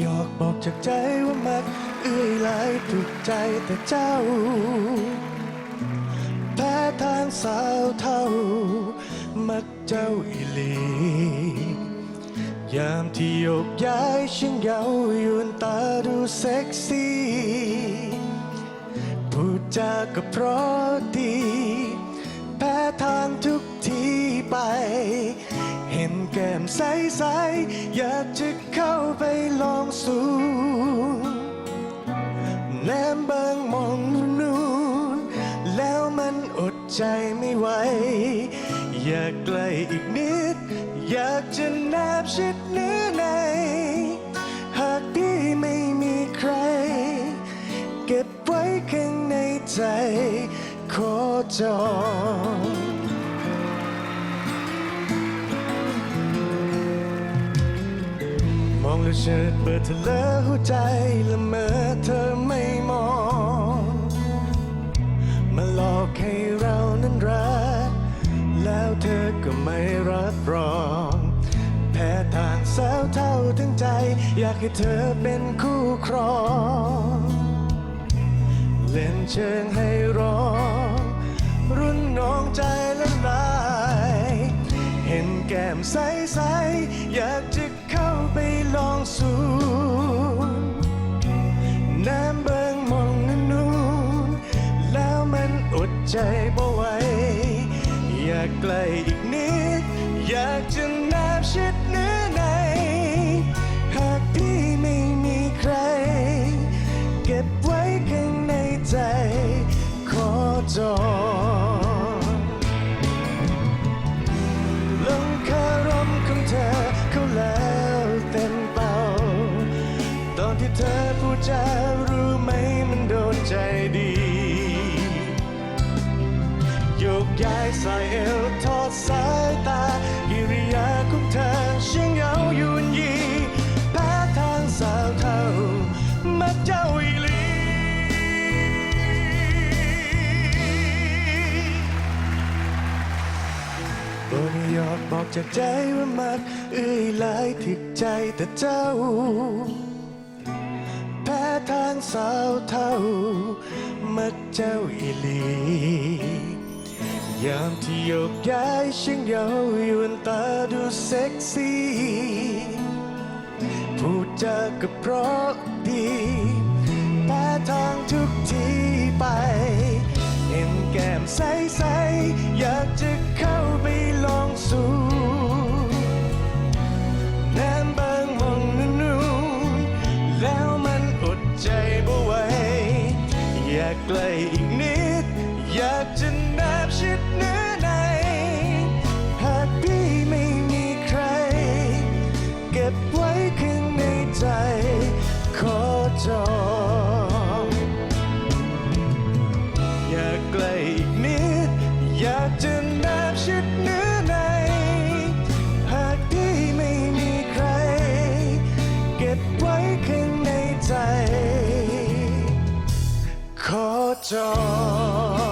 อยากบอกจากใจว่ามัก เอื้อยหลายถูกใจแต่เจ้า แพ้ทางสาวเท่า มักเจ้าอีหลียามที่โยกย้ายฉันเยาวยวนตาดูเซ็กซี่ พูดจาก็เพราะดี แก้มใสๆอยากจะเข้าไปลองสูงแนมเบิงมองนูนแล้วมันอดใจไม่ไหว อยากใกล้อีกนิด อยากจะแนบชิดเนื้อใน หากพี่ไม่มีใคร เก็บไว้ข้างในใจ ขอจอง องแล้วเชิดเปิดเธอเลอหัวใจละเมอเธอไม่มอง มาหลอกให้เรานั้นรัก แล้วเธอก็ไม่รับรอง แพ้ทางสาวเท่าทั้งใจ อยากให้เธอเป็นคู่ครอง เล่นเชิงให้ร้อง รุ่นน้องใจละลาย เห็นแก้มใสๆอยากจะ ใจบ่ไหวอยากใกลอีกนิด อยากจะแนบชิดเนื้อใน หากพี่ไม่มีใคร เก็บไว้ข้างในใจ ขอจองลงคารมของเธอเขาแล้วเต็มเป่า ตอนที่เธอพูดจารู้ไหมมันโดนใจดี ย้ายสายเอวทอดสายตากิริยาของเธอช่างเยาวยวนยีแพ้ทางสาวเท่ามักเจ้าอีลี บนยอดบอกจากใจว่ามักเอื้อยหลายถึกใจแต่เจ้า แพ้ทางสาวเท่า มักเจ้าอีหลี ยามที่โยกย้ายช่างเยาวยวนตาดูเซ็กซี่ พูดจาก็เพราะดีแพ้ทางทุกทีไป เห็นแก้มใสๆอยากจะเข้าไปลองสูแนมเบิงมองนู่นแล้วมันอดใจบ่ไหวอยากใกล้อีกนิด อยากจะ 커져